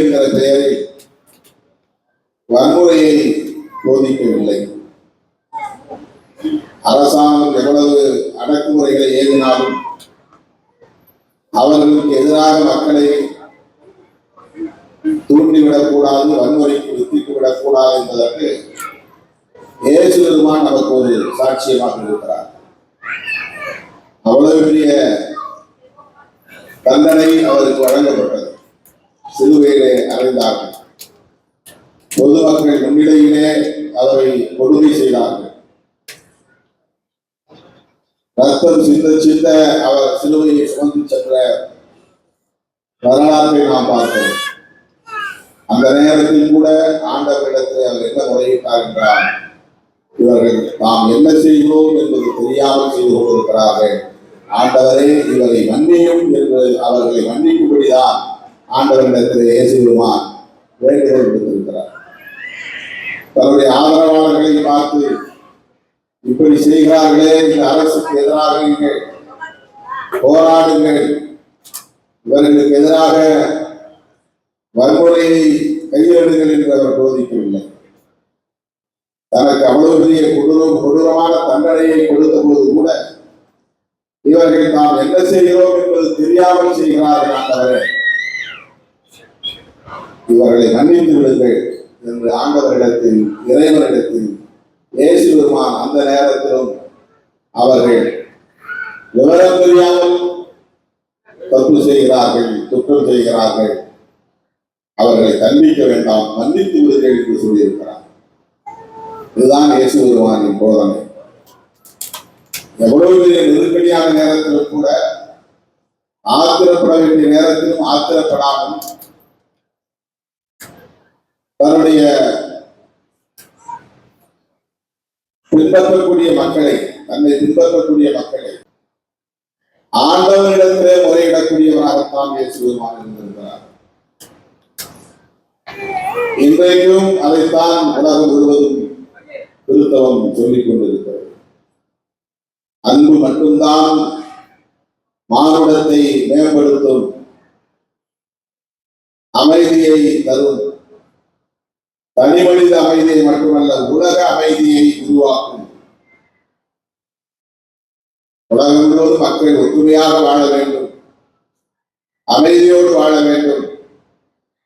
என்கிற பெயரில் வன்முறையை போதிக்கவில்லை. அரசாங்கம் எவ்வளவு அடக்குமுறைகளை ஏறினாலும் அவர்களுக்கு எதிராக மக்களை தூண்டிவிடக்கூடாது வன்முறைக்கு வித்திட்டு விடக்கூடாது என்பதற்கு ஏசு பெருமான் நமக்கு ஒரு சாட்சியமாக இருக்கிறார். அவ்வளவு பெரிய தண்டனை அவருக்கு வழங்கப்பட்டது. சிலுவையிலே அறைந்தார்கள். பொதுமக்கள் முன்னிலையிலே அவரை கொடுமை செய்தார்கள். ரத்தம் சிந்த சிந்த அவர் சிலுவையை சுமந்து சென்ற வரலாற்றை நாம் பார்க்கிறோம். அந்த நேரத்தில் கூட ஆண்டவரிடத்தில் அவர் என்ன முறையிட்டார் என்றால் இவர்கள் நாம் என்ன செய்கிறோம் என்பது தெரியாமல் செய்து கொண்டிருக்கிறார்கள். ஆண்டவரே இவரை மன்னியும் என்று அவர்களை மன்னிக்கும்படிதான் ஆண்டவரிடத்தில் இயேசு வேண்டுகோள் விடுத்திருக்கிறார். தன்னுடைய ஆதரவாளர்களை பார்த்து இப்படி செய்கிறார்களே இந்த அரசுக்கு எதிராக நீங்கள் போராடுங்கள். இவர்களுக்கு எதிராக வன்முறையை கையெழுங்கள் என்று அவர் போதிக்கவில்லை. தனக்கு அவ்வளவு பெரிய கொடூரம் கொடூரமான தண்டனையை கொடுத்த போது கூட இவர்கள் நாம் என்ன செய்கிறோம் என்பது தெரியாமல் செய்கிறார்கள் நான் தவிர இவர்களை மன்னித்து விடுங்கள் என்று ஆண்டவரிடத்தில் இறைவனிடத்தில் இயேசு பெருமான் அந்த நேரத்திலும் அவர்கள் விவரம் தெரியாமல் தப்பு செய்கிறார்கள் குற்றம் செய்கிறார்கள். அவர்களை தண்டிக்க வேண்டாம் மன்னித்து விடுங்கள் என்று சொல்லியிருக்கிறார். இதுதான் இயேசு பெருமானின் போதனை. எவ்வளவு பெரிய நெருக்கடியான நேரத்திலும் கூட ஆத்திரப்பட வேண்டிய நேரத்திலும் ஆத்திரப்படாமல் தன்னுடைய பின்பற்றக்கூடிய மக்களை தன்னை பின்பற்றக்கூடிய மக்களை ஆண்டவனிடத்திலே முறையிடக்கூடியவராகத்தான் இயேசு இருந்திருக்கிறார். இன்றைக்கும் அதைத்தான் உலகம் முழுவதும் திருத்தவம் சொல்லிக் கொண்டிருக்கிறது. அன்பு மட்டும்தான் மானுடத்தை மேம்படுத்தும் அமைதியை தரும். தனி மனித அமைதியை மட்டுமல்ல உலக அமைதியை உருவாக்கும். உலகம் முழுவதும் மக்கள் ஒற்றுமையாக வாழ வேண்டும். அமைதியோடு வாழ வேண்டும்.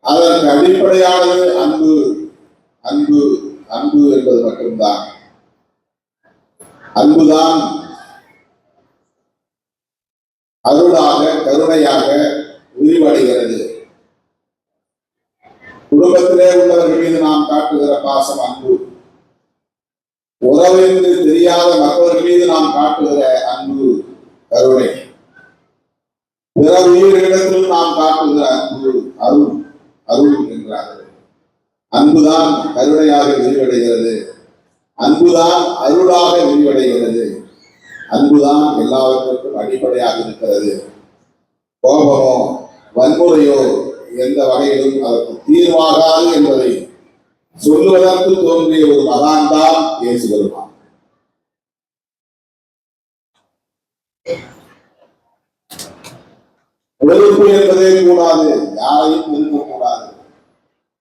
அதற்கு அடிப்படையானது அன்பு. அன்பு அன்பு என்பது மட்டும்தான். அன்புதான். அருளாக கருணையாக விரிவடைகிறது குடும்பத்திலே உள்ளவர்கள் மீது நாம் காட்டுகிற பாசம் அன்பு. உறவென்று தெரியாத மற்றவர்கள் மீது நாம் காட்டுகிற அன்பு கருணை. பிற உயிர்களிடத்தில் நாம் காட்டுகிற அன்பு அருள் அருள் என்கிறார்கள் அன்புதான் கருணையாக விரிவடைகிறது. அன்புதான் அருளாக விரிவடைகிறது. அன்புதான் எல்லாவற்றிற்கும் அடிப்படையாக இருக்கிறது. கோபமோ வன்முறையோ எந்த வகையிலும் அதற்கு தீர்வாகாது என்பதை சொல்லுவதற்கு தோன்றிய ஒரு மகான் தான் இயேசு பெருமான். வெறுப்பு என்பதே கூடாது யாரையும் விரும்பக்கூடாது.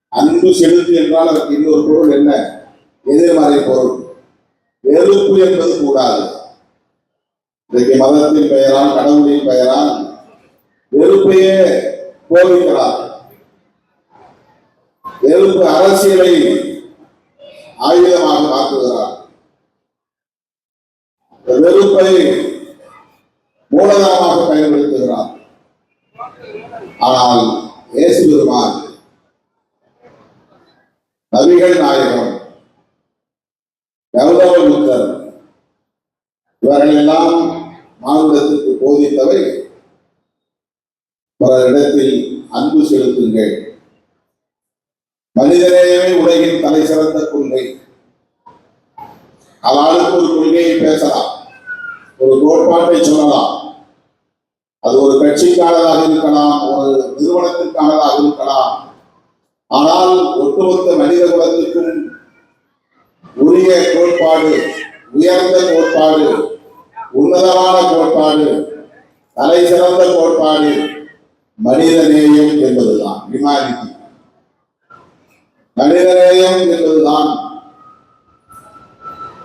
அன்பு செலுத்து என்றால் அதற்கு இன்னொரு பொருள் என்ன? எதிர்மறை பொருள். வெறுப்பு என்பது கூடாது. இன்றைக்கு மதத்தின் பெயரால் கடவுளின் பெயரால் வெறுப்பையே போதிக்கிறார் எலும்பு அரசியலை ஆயுதமாக மாற்றுகிறார் இந்த வெறுப்பை மூலதனமாக பயன்படுத்துகிறார் ஆனால் இயேசு பெருமான் நபிகள் நாயகம் கௌதம புத்தர் இவர்கள் எல்லாம் மானுடத்திற்கு போதித்தவை பிறரிடத்தில் அன்பு கொள்கை. மனிதநேயமே உலகின் தலை சிறந்த கொள்கை. அதாளுக்கு ஒரு கொள்கையை பேசலாம். ஒரு கோட்பாட்டை சொல்லலாம். அது ஒரு கட்சிக்கானதாக இருக்கலாம் ஒரு நிறுவனத்திற்கானதாக இருக்கலாம். ஆனால் ஒட்டுமொத்த மனித குலத்திற்கும் உரிய கோட்பாடு உயர்ந்த கோட்பாடு உன்னதமான கோட்பாடு தலை சிறந்த கோட்பாடு மனித நேயம் ஹியூமானிட்டி மனிதநேயம் என்பதுதான்.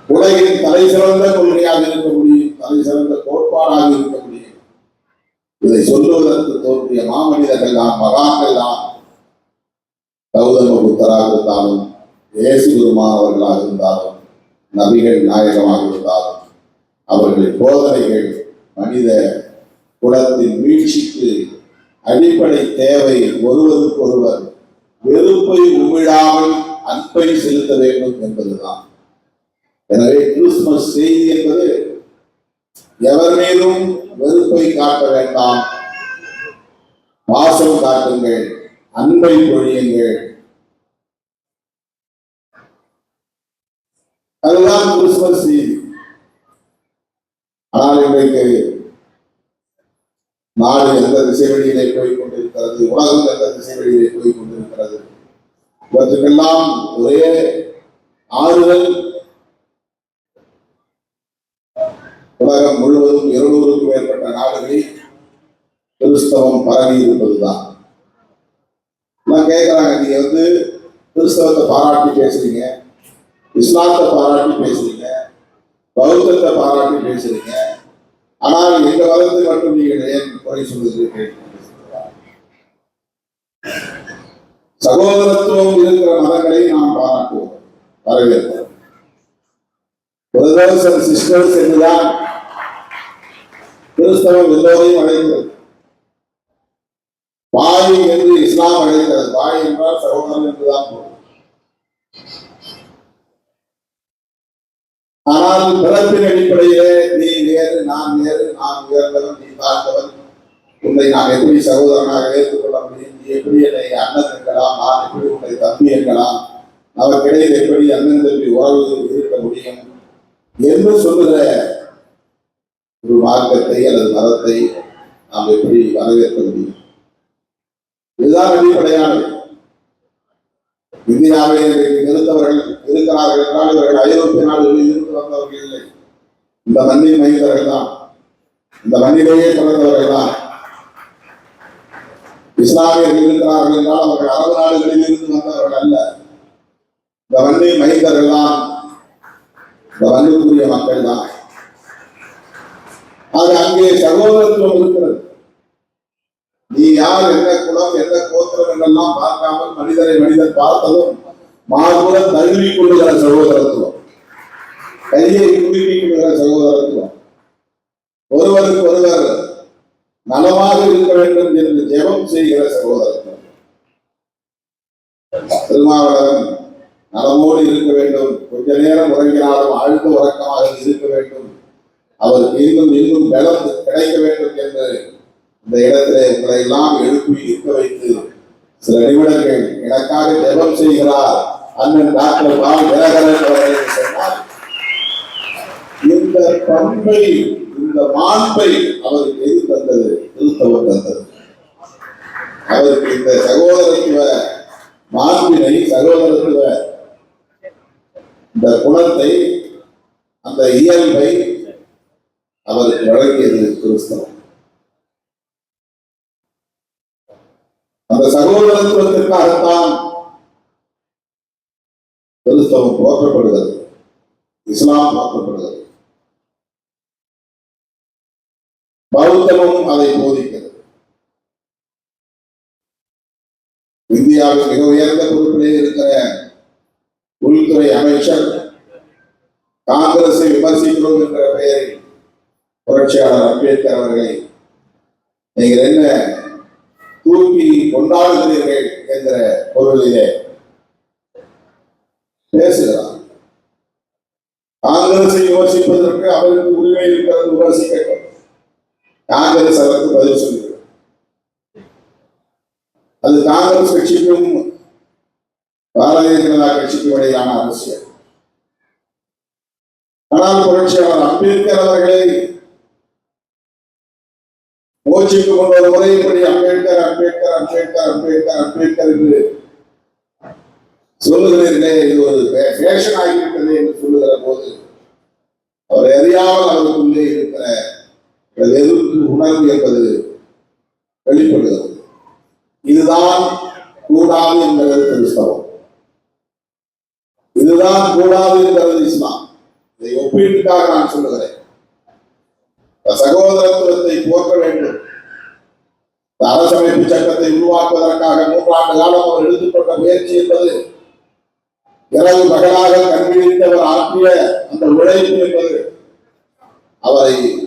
உலகின் தலை சிறந்த கொள்கையாக இருக்க முடியும் தலை சிறந்த கோட்பாடாக இருக்க முடியும். இதை சொல்லுவதற்கு தோன்றிய மாமனிதர்கள் தான் மகான்கள் தான். கௌதம புத்தராக இருந்தாலும் இயேசு அவர்களாக இருந்தாலும் நபிகள் நாயகமாக இருந்தாலும் அவர்களின் போதனைகள் மனித குலத்தின் வீழ்ச்சிக்கு அடிப்படை தேவை ஒருவருக்கொருவர் வெறுப்பை உமிழாமல் அன்பை செலுத்த வேண்டும் என்பதுதான். எனவே கிறிஸ்துமஸ் செய்தி என்பது எவர் மீதும் வெறுப்பை காட்ட வேண்டாம். பாசம் காட்டுங்கள் அன்பை பொழியுங்கள். அதுதான் கிறிஸ்துமஸ் செய்தி. ஆனால் இன்றைக்கு நாடு எந்த திசை வழியிலே போய் கொண்டிருக்கிறது உலகம் எந்த திசை வழியிலே போய் கொண்டிருக்கிறது இவற்றுக்கெல்லாம் ஒரே ஆறுதல் உலகம் முழுவதும் இருநூறுக்கும் மேற்பட்ட நாடுகளில் கிறிஸ்தவம் பரவி இருப்பதுதான். நான் கேட்கிறாங்க நீங்க வந்து கிறிஸ்தவத்தை பாராட்டி பேசுறீங்க இஸ்லாத்தை பாராட்டி பேசுறீங்க பௌத்தத்தை பாராட்டி பேசுறீங்க ஆனால் எங்க மதத்தை மட்டும் நீங்கள் ஏன் குறை சொல்லுகிறீர்கள் சகோதரத்துவம் இருக்கிற மதங்களை நாம் பாராட்டுவோம் வரவேற்போம் பிரதர்ஸ் அண்ட் சிஸ்டர்ஸ் என்றுதான் கிறிஸ்தவம் எல்லோரையும் அழைக்கிறது. பாய் என்று இஸ்லாம் அழைக்கிறது. பாய் என்றால் சகோதரன் என்றுதான் பொருள். ஆனால் பிறப்பின் உயர்ந்தவன் நீ பார்த்தவன் உன்னை நான் எப்படி சகோதரனாக ஏற்றுக்கொள்ள முடியும்? நீ எப்படி என்னை அண்ணன் இருக்கலாம் நான் எப்படி உன்னை தம்பி இருக்கலாம் அவர்கிடையில் எப்படி அண்ணன் தம்பி உறவு இருக்க முடியும்? என்று சொல்லுகிற ஒரு மார்க்கத்தை அல்லது மதத்தை நாம் எப்படி வரவேற்க முடியும்? இதுதான் அடிப்படையானது இந்தியாவில் இன்றைக்கு இருந்தவர்கள் இருக்கிறார்கள் என்றால் இவர்கள் ஐரோப்பிய நாடுகளில் இருந்து வந்தவர்கள் இல்லை. இந்த மண்ணின் மைந்தர்கள் தான். இந்த மண்ணிலேயே பிறந்தவர்கள்தான் இஸ்லாமியர்கள் இருக்கிறார்கள் என்றால் அவர்கள் அரபு நாடுகளில் இருந்து வந்தவர்கள் அல்ல. இந்த மண்ணின் மைந்தர்கள் தான். இந்த மண்ணுக்குரிய மக்கள் தான். ஆக அங்கே சகோதரத்துவம் இருக்கிறது. நீ யார் என்ன குலம் என்ன கோத்திரம் என்றெல்லாம் பார்க்காமல் மனிதரை மனிதர் பார்த்ததும் மார்புற தழுவி கொள்ளுகிற சகோதரத்துவம். கையை குலுக்கி கொள்கிற சகோதரத்துவம். ஒருவருக்கு ஒருவர் நலமாக இருக்க வேண்டும் என்று ஜெபம் செய்கிற சகோதரர்கள். திருமாவளவன் நலமோடு இருக்க வேண்டும். கொஞ்ச நேரம் உறங்கினாலும் ஆழ்ந்த உறக்கமாக இருக்க வேண்டும். அவருக்கு இன்னும் இன்னும் பலம் கிடைக்க வேண்டும் என்று இந்த இடத்திலே உங்களை எல்லாம் எழுப்பி இருக்க வைத்து சில நிமிடங்கள் எனக்காக ஜெபம் செய்கிறார் அண்ணன் டாக்டர் பால் தினகரன் அவர்கள் சொன்னார். இந்த பண்பை இந்த மாண்பை அவருக்கு எது தந்தது? கிறிஸ்தவம் தந்தது. அவருக்கு இந்த சகோதரத்துவ மாண்பினை சகோதரத்துவ இந்த குணத்தை அந்த இயல்பை அவருக்கு வழங்கியது கிறிஸ்தவம் அந்த சகோதரத்துவத்திற்காகத்தான் கிறிஸ்தவம் போற்றப்படுகிறது. இஸ்லாம் போற்றப்படுகிறது. பௌத்தமும் அதை போதிக்கிறது. இந்தியாவில் மிக உயர்ந்த பொறுப்பிலே இருக்கிற உள்துறை அமைச்சர் காங்கிரஸை விமர்சிக்கிறோம் என்ற பெயரில் புரட்சியாளர் அம்பேத்கர் அவர்களை நீங்கள் என்ன தூக்கி கொண்டாடுகிறீர்கள் என்ற பொருளிலே பேசுகிறார். காங்கிரஸை விமர்சிப்பதற்கு அவருக்கு உரிமை இருக்கிறது விமர்சிக்கட்டும் காங்கிரஸ் அதற்கு பதில் சொல்கிறது அது காங்கிரஸ் கட்சிக்கும் பாரதிய ஜனதா கட்சிக்கும் இடையிலான அரசியல். ஆனால் புரட்சியாளர் அம்பேத்கர் அவர்களை மூச்சுக்கு கொண்டு ஒரு முறைப்படி அம்பேத்கர் அம்பேத்கர் அம்பேத்கர் அம்பேத்கர் அம்பேத்கர் என்று சொல்லுகிறீர்களே இது ஒரு ஃபேஷன் ஆகிவிட்டது என்று சொல்லுகிற போது அவர் எதையாவது அவருக்குள்ளே இருக்கிற இந்த உணர்வு என்பது வெளிப்படுகிறது. இதுதான் கூடாது என்பது கிறிஸ்தவம். இதுதான் கூடாது என்கிறது இஸ்லாம். இதை ஒப்பீட்டுக்காக நான் சொல்லுகிறேன். சகோதரத்துவத்தை போக்க வேண்டும். அரசமைப்பு சட்டத்தை உருவாக்குவதற்காக மூன்றாண்டு காலம் அவர் எடுத்துக்கொண்ட முயற்சி என்பது இரவு பகலாக கண்விழித்தவர் ஆற்றிய அந்த உழைப்பு என்பது அவரை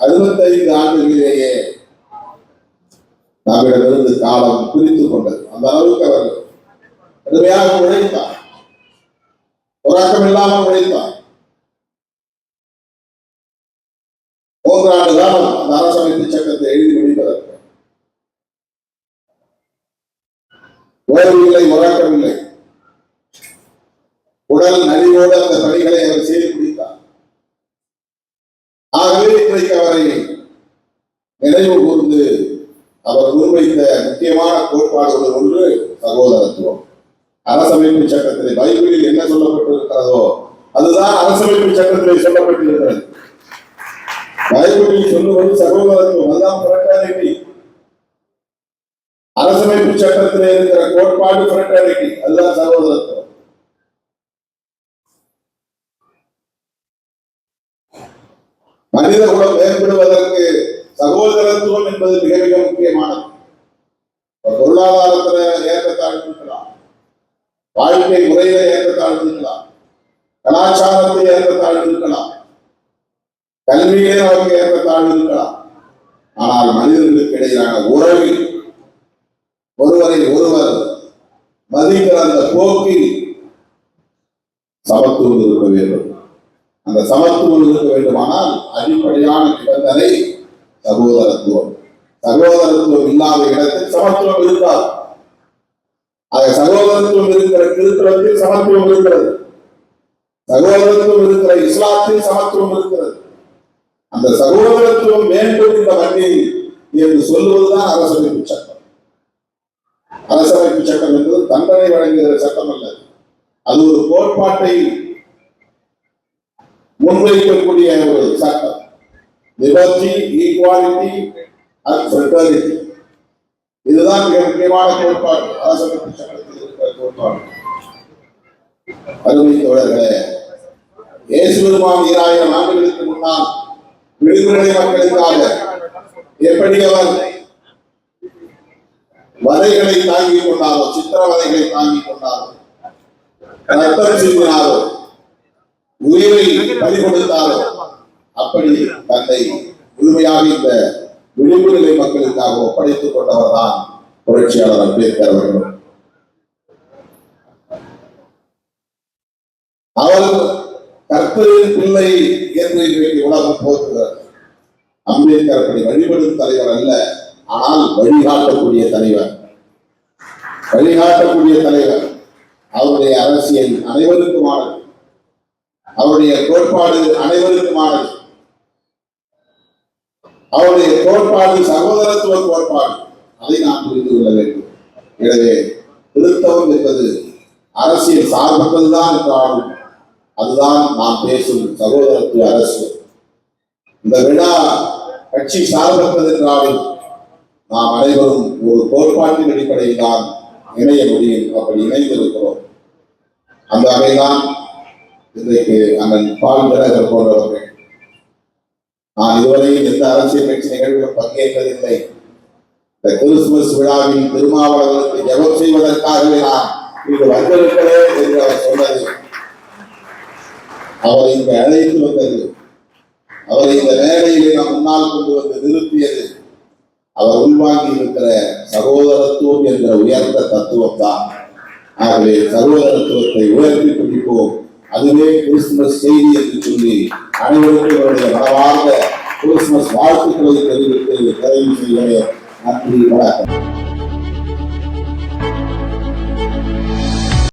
அறுபத்தைந்து ஆண்டுகளிலேயே நம்மிடமிருந்து காலம் பிரித்துக் கொண்டது. அந்த அளவுக்கு அவர் கடுமையாக உழைத்தார். உறக்கம் இல்லாமல் உழைத்தார். மூன்றாண்டு காலம் அந்த அரசமைப்பு சட்டத்தை எழுதி முடிப்பதற்கு. ஓய்வு ஓய்வில்லை உறக்கவில்லை உடல் நலிவோடு அந்த பணிகளை அவர் செய்து முடித்தார் ஆகவே இன்றைக்கு அவரை நினைவு கூர்ந்து அவர் முன்வைத்த முக்கியமான கோட்பாடுகள் ஒன்று சகோதரத்துவம். அரசமைப்பு சட்டத்தில் பைபிளில் என்ன சொல்லப்பட்டிருக்கிறதோ அதுதான் அரசமைப்பு சட்டத்தில் சொல்லப்பட்டிருக்கிறது. பைபிளில் சொல்லுவது சகோதரத்துவம் அதுதான் ஃப்ரெட்டர்னிட்டி அரசமைப்பு சட்டத்தில் இருக்கிற கோட்பாடு ஃப்ரெட்டர்னிட்டி அதுதான் சகோதரத்துவம். மனித குலம் மேம்படுவதற்கு சகோதரத்துவம் என்பது மிக மிக முக்கியமானது. பொருளாதாரத்துல ஏற்றத்தாழ்வு வாழ்க்கை முறையில ஏற்றத்தாழ்வு இருக்கலாம். கலாச்சாரத்தில் கல்வியிலே நமக்கு ஏற்றத்தாழ்வு ஆனால் மனிதர்களுக்கு இடையிலான உறவில் ஒருவரை ஒருவர் மதிக்கிற அந்த போக்கில் சமத்துவம் இருக்க வேண்டும். அந்த சமத்துவம் இருக்க வேண்டுமானால் அடிப்படையான நிபந்தனை சகோதரத்துவம். சகோதரத்துவம் இல்லாத இடத்தில் சமத்துவம் இருக்காது. ஆக சகோதரத்துவம் இருக்கிற கிறிஸ்தவத்தில் சமத்துவம் இருக்கிறது. சகோதரத்துவம் இருக்கிற இஸ்லாத்தில் சமத்துவம் இருக்கிறது. அந்த சகோதரத்துவம் வேண்டும் இந்த மண்ணில் என்று சொல்லுவதுதான் அரசமைப்பு சட்டம் அரசமைப்பு சட்டம் என்பது தண்டனை வழங்குகிற சட்டம் அல்ல. அது ஒரு கோட்பாட்டை முன்வைக்கக்கூடிய ஒரு சட்டம். லிபர்டி ஈக்வாலிட்டி அண்ட் ஃப்ரெட்டர்னிட்டி இதுதான் மிக முக்கியமான கோட்பாடு. அரசமைப்பு சட்டத்தில் இருக்கிற கோட்பாடு. அருமை தோழர்களே இயேசு பெருமான் ஈராயிரம் ஆண்டுகளுக்கு முன்னால் விடுதலை மக்களுக்காக எப்படி அவர் வதைகளை தாங்கிக் கொண்டாரோ சித்திரவதைகளை தாங்கிக் கொண்டாரோ ரத்தம் சிந்தினாரோ உயிரை பலி கொடுத்தாரோ அப்படி தன்னை முழுமையாக இந்த விளிம்பு நிலை மக்களுக்காக ஒப்படைத்துக் கொண்டவர் தான் புரட்சியாளர் அம்பேத்கர் அவர்கள். அவர் கற்பரின் பிள்ளை என்று இன்றைக்கு உலகம் போற்றுகிறார் அம்பேத்கர் அப்படி வழிபடும் தலைவர் அல்ல ஆனால் வழிகாட்டக்கூடிய தலைவர். வழிகாட்டக்கூடிய தலைவர். அவருடைய அரசியல் அனைவருக்குமானது. அவருடைய கோட்பாடு அனைவருக்குமானது. அவருடைய கோட்பாடு சகோதரத்துவ கோட்பாடு. அதை நாம் புரிந்து கொள்ள வேண்டும். எனவே திருத்தவம் என்பது அரசியல் சார்பற்றதுதான் என்றாலும் அதுதான் நாம் பேசும் சகோதரத்துவ அரசு. இந்த விழா கட்சி சார்பற்றது என்றாலும் நாம் அனைவரும் ஒரு கோட்பாட்டின் அடிப்படையில் தான் இணைய முடியும். அப்படி இணைந்திருக்கிறோம். அந்த வகைதான் இன்றைக்கு அண்ணன் பால் தினகர் போன்றவர்கள். நான் இதுவரையில் எந்த அரசியல் கட்சி நிகழ்விலும் பங்கேற்றதில்லை இந்த கிறிஸ்துமஸ் விழாவில் திருமாவளவனுக்கு ஜபம் செய்வதற்காகவே நான் இங்கு வந்திருக்கிறேன் என்று அவர் சொன்னது. அவர் இங்கு அழைத்து வந்தது. அவரை இந்த மேடையிலே நாம் முன்னால் கொண்டு வந்து நிறுத்தியது. அவர் உள்வாங்கி இருக்கிற சகோதரத்துவம் என்ற உயர்ந்த தத்துவம் தான் ஆகவே சகோதரத்துவத்தை உயர்த்தி பிடிப்போம் அதுவே கிறிஸ்துமஸ் செய்தி என்று சொல்லி அனைவருக்கும் அவருடைய மனவார்ந்த கிறிஸ்துமஸ் வாழ்த்துக்களை தெரிவித்து நிறைவு செய்கிறேன் நன்றி வணக்கம்.